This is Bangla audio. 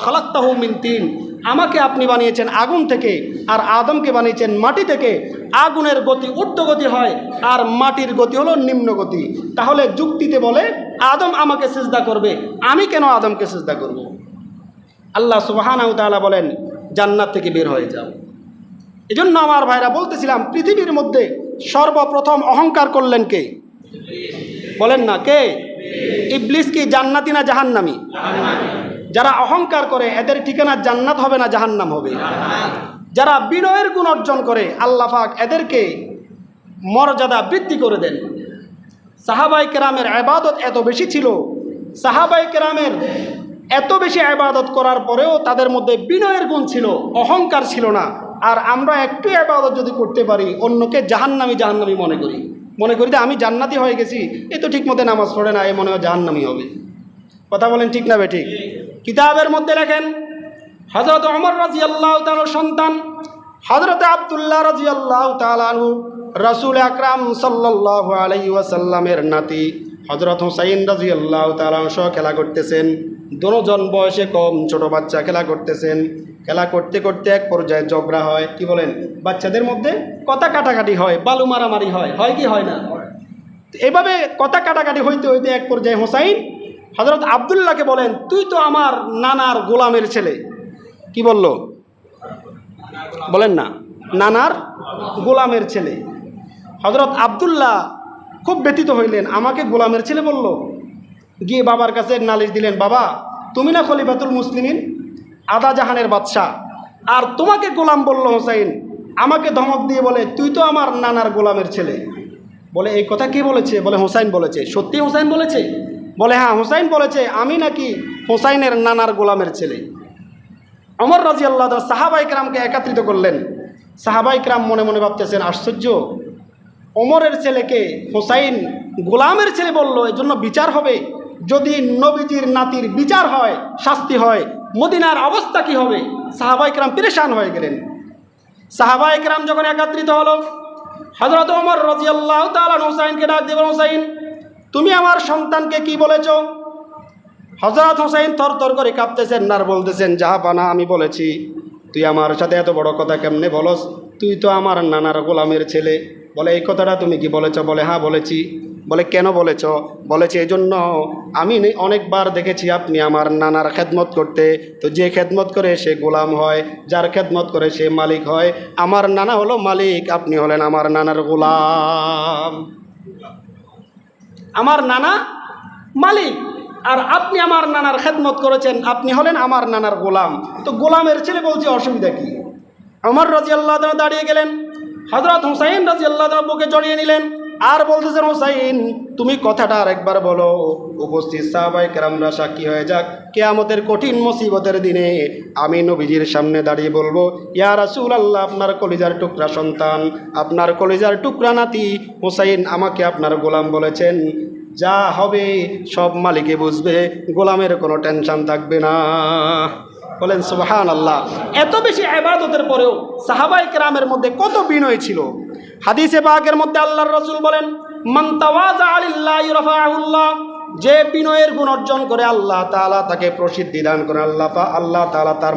খালাক্তাহু মিন তিন। আমাকে আপনি বানিয়েছেন আগুন থেকে, আর আদমকে বানিয়েছেন মাটি থেকে। আগুনের গতি ঊর্ধ্বগতি হয়, আর মাটির গতি হলো নিম্ন গতি। তাহলে যুক্তিতে বলে, আদম আমাকে সিজদা করবে, আমি কেন আদমকে সিজদা করব। আল্লাহ সুবাহানাউ তাআলা বলেন, জান্নাত থেকে বের হয়ে যাও। এজন্য আমার ভাইরা বলতেছিলাম, পৃথিবীর মধ্যে সর্বপ্রথম অহংকার করলেন কে? বলেন না, কে? ইবলিস কি জান্নাতি না জাহান্নামি? যারা অহংকার করে, এদের ঠিকানা জান্নাত হবে না জাহান্নাম হবে। যারা বিনয়ের গুণ অর্জন করে, আল্লাহ পাক এদেরকে মর্যাদা বৃদ্ধি করে দেন। সাহাবাই কেরামের আবাদত এত বেশি ছিল, সাহাবাই কেরামের এত বেশি আবাদত করার পরেও তাদের মধ্যে বিনয়ের গুণ ছিল, অহংকার ছিল না। আর আমরা একটু আবাদত যদি করতে পারি, অন্যকে জাহান্নামি জাহান্নামি মনে করি। মনে করি যে আমি জান্নাতি হয়ে গেছি, এ তো ঠিক মতো নামাজ পড়ে না, এ মনে হয় জাহান্নামি হবে। কথা বলেন ঠিক না ঠিক? কিতাবের মধ্যে লেখেন হজরত অমর রাজি আল্লাহ সন্তান হজরত আবদুল্লাহ রাজি আল্লাহ তালু রসুল আকরাম সাল্লাহ আলাই ওয়াসাল্লামের নাতি হজরত হুসাইন রাজি আল্লাহ তালান সহ খেলা করতেছেন। দুজন বয়সে কম ছোট বাচ্চা খেলা করতেছেন। খেলা করতে করতে এক পর্যায়ে ঝগড়া হয়, কি বলেন? বাচ্চাদের মধ্যে কথা কাটাকাটি হয় বালু মারামারি হয় হয় কি হয় না? এভাবে কথা কাটাকাটি হইতে হইতে এক পর্যায়ে হোসাইন হজরত আবদুল্লাহকে বলেন তুই তো আমার নানার গোলামের ছেলে। কি বলল? বলেন না নানার গোলামের ছেলে। হজরত আবদুল্লাহ খুব ব্যতীত হইলেন আমাকে গোলামের ছেলে বলল। গিয়ে বাবার কাছে নালিশ দিলেন বাবা তুমি না খলিফাতুল মুসলিমিন আদা জাহানের বাদশাহ। আর তোমাকে গোলাম বলল হোসাইন আমাকে ধমক দিয়ে বলে, তুই তো আমার নানার গোলামের ছেলে। বলে, এই কথা কে বলেছে? বলে, হোসাইন বলেছে। সত্যি হোসাইন বলেছে? বলে হ্যাঁ হোসাইন বলেছে। আমি নাকি হোসাইনের নানার গোলামের ছেলে। অমর রাজি আল্লাহ সাহাবাইকরামকে একত্রিত করলেন। সাহাবাইকরাম মনে মনে ভাবতেছেন, আশ্চর্য! অমরের ছেলেকে হোসাইন গোলামের ছেলে বলল এর জন্য বিচার হবে। যদি নবীজির নাতির বিচার হয়, শাস্তি হয়, মদিনার অবস্থা কি হবে? সাহাবাইকরাম পরেশান হয়ে গেলেন। সাহাবাইকরাম যখন একত্রিত হলো হজরত ওমর রাজি আল্লাহ তালান হোসাইনকে ডাক দেবেন হোসাইন, তুমি আমার সন্তানকে কি বলেছ? হজরত হোসাইন থর থর করে কাঁপতেছেন আর বলতেছেন যাহা পানা আমি বলেছি। তুই আমার সাথে এত বড় কথা কেমনে বলস? তুই তো আমার নানার গোলামের ছেলে। বলে, এই কথাটা তুমি কি বলেছ? বলে হ্যাঁ বলেছি। বলে, কেন বলেছ? বলেছে এই জন্য আমি অনেকবার দেখেছি আপনি আমার নানার খেদমত করতে। তো যে খেদমত করে সে গোলাম হয়, যার খেদমত করে সে মালিক হয়। আমার নানা হলো মালিক, আপনি হলেন আমার নানার গোলাম। আমার নানা মালিক, আর আপনি আমার নানার খেদমত করেছেন, আপনি হলেন আমার নানার গোলাম। তো গোলামের ছেলে বলছে, অসুবিধা কি? আমার রাজি আল্লাহ দাঁড়িয়ে গেলেন। হজরত হুসাইন রাজি আল্লাহ বুকে জড়িয়ে নিলেন। আর বলতেছেন হুসাইন, তুমি কথাটা আরেকবার বলো। উপস্থিত সাহাবাই কেরামরা সাক্ষী হয়ে যাক, কেয়ামতের কঠিন মুসিবতের দিনে আমি নবীজির সামনে দাঁড়িয়ে বলব, ইয়া রাসুল আল্লাহ আপনার কলিজার টুকরা সন্তান, আপনার কলিজার টুকরা নাতি, হুসাইন আমাকে আপনার গোলাম বলেছেন। যা হবে সব মালিকে বুঝবে, গোলামের কোনো টেনশন থাকবে না। বলেন সুবাহান আল্লাহ এত বেশি আবাদতের পরেও সাহাবাই কেরামের মধ্যে কত বিনয় ছিল? হাদিসে পাকের মধ্যে আল্লাহর রসুল বলেন যে বিনয়ের গুণ অর্জন করে আল্লাহ তালা তাকে প্রসিদ্ধি দান করেন। আল্লাহ আল্লাহ তালা তার